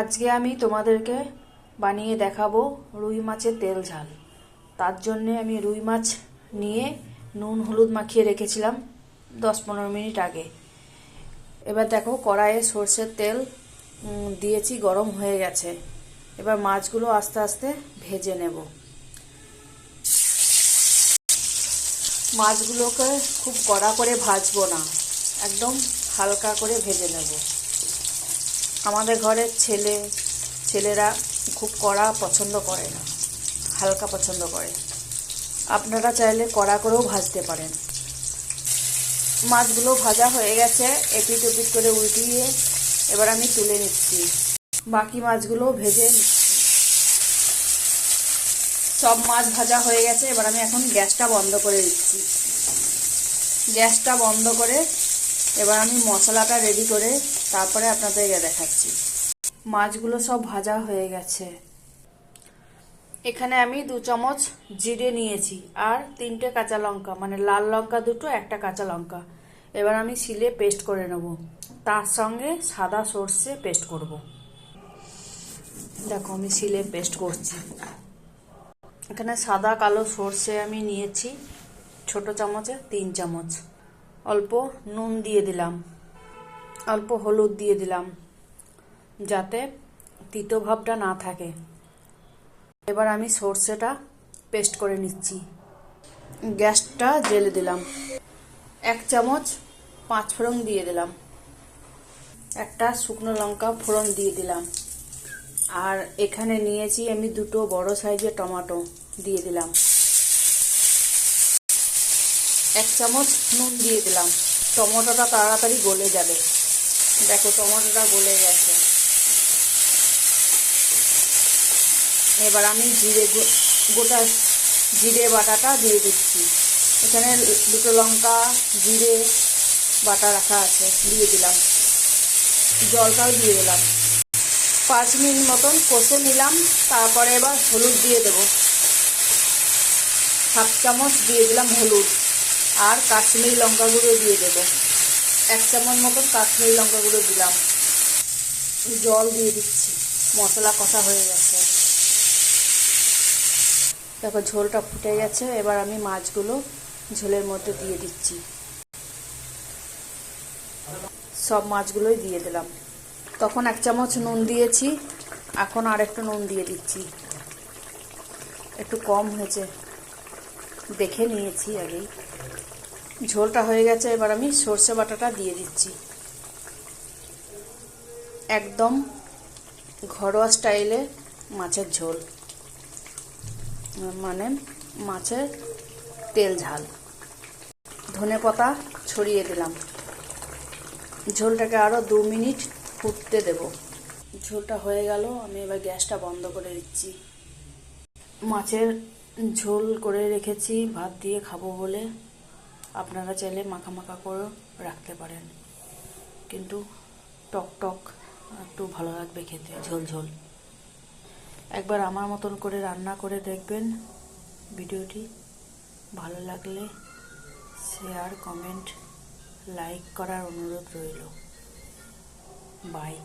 আজকে আমি তোমাদেরকে বানিয়ে দেখাবো রুই মাছের তেল ঝাল। তার জন্যে আমি রুই মাছ নিয়ে নুন হলুদ মাখিয়ে রেখেছিলাম দশ পনেরো মিনিট আগে। এবার দেখো কড়াইয়ে সর্ষের তেল দিয়েছি, গরম হয়ে গেছে। এবার মাছগুলো আস্তে আস্তে ভেজে নেব। মাছগুলোকে খুব কড়া করে ভাজবো না, একদম হালকা করে ভেজে নেব। আমাদের ঘরের ছেলে, ছেলেরা খুব কড়া পছন্দ করে না, হালকা পছন্দ করে। আপনারা চাইলে কড়া করেও ভাজতে পারেন। মাছগুলো ভাজা হয়ে গেছে, এপিট ওপিট করে উল্টিয়ে এবার আমি তুলে নিচ্ছি। বাকি মাছগুলো ভেজে সব মাছ ভাজা হয়ে গেছে, এবার আমি এখন গ্যাসটা বন্ধ করে দিচ্ছি। গ্যাসটা বন্ধ করে এবার আমি মশলাটা রেডি করে তারপরে আপনাদেরকে দেখাচ্ছি। মাছগুলো সব ভাজা হয়ে গেছে। এখানে আমি দু চামচ জিরে নিয়েছি আর তিনটে কাঁচা লঙ্কা মানে লাল লঙ্কা দুটো, একটা কাঁচা লঙ্কা। এবার আমি শিলে পেস্ট করে নেব। তার সঙ্গে সাদা সর্ষে পেস্ট করব। দেখো, আমি শিলে পেস্ট করছি। এখানে সাদা কালো সর্ষে আমি নিয়েছি, ছোট চামচে তিন চামচ। অল্প নুন দিয়ে দিলাম। অল্প হলুদ দিয়ে দিলাম, যাতে তিতো ভাবটা না থাকে। এবার আমি সর্ষেটা পেস্ট করে নিচ্ছি। গ্যাসটা জেলে দিলাম। এক চামচ পাঁচ ফোড়ন দিয়ে দিলাম। একটা শুকনো লঙ্কা ফোড়ন দিয়ে দিলাম। আর এখানে নিয়েছি আমি দুটো বড় সাইজের টমেটো দিয়ে দিলাম। এক চামচ নুন দিয়ে দিলাম। টমেটোটা তাড়াতাড়ি গলে যাবে। দেখো, টমেটোটা গলে গেছে। এবার আমি জিরে গোটা জিরে বাটাটা দিয়ে দিচ্ছি। এখানে দুটো লঙ্কা, জিরে বাটা রাখা আছে, দিয়ে দিলাম। জলটাও দিয়ে দিলাম। পাঁচ মিনিট মতন কষে নিলাম, তারপরে এবার হলুদ দিয়ে দেবো। হাফ চামচ দিয়ে দিলাম হলুদ। আর কাশ্মীরি লঙ্কা গুঁড়ো দিয়ে দেবো। এক চামচ মতন কাশ্মীরি লঙ্কা গুঁড়ো দিলাম। জল দিয়ে দিচ্ছি। মশলা কষা হয়ে গেছে। দেখো, ঝোলটা ফুটে গেছে। এবার আমি মাছগুলো ঝোলের মধ্যে দিয়ে দিচ্ছি। সব মাছগুলোই দিয়ে দিলাম। তখন এক চামচ নুন দিয়েছি। এখন আর একটু নুন দিয়ে দিচ্ছি। একটু কম হয়েছে। দেখে নিয়েছি আগেই। ঝোলটা হয়ে গেছে, এবার আমি সর্ষে বাটাটা দিয়ে দিচ্ছি। একদম ঘরোয়া স্টাইলে মাছের ঝোল। মানে মাছের তেল ঝাল। ধনে পাতা ছড়িয়ে দিলাম। ঝোলটাকে আরও দু মিনিট ফুটতে দেব। ঝোলটা হয়ে গেল, আমি এবার গ্যাসটা বন্ধ করে দিচ্ছি। মাছের ঝোল করে রেখেছি, ভাত দিয়ে খাব বলে। আপনারা চাইলে মাখা মাখা করেও রাখতে পারেন। কিন্তু টক টক একটু ভালো লাগবে খেতে, ঝোল ঝোল। একবার আমার মতন করে রান্না করে দেখবেন। ভিডিওটি ভালো লাগলে শেয়ার, কমেন্ট, লাইক করার অনুরোধ রইল। বাই।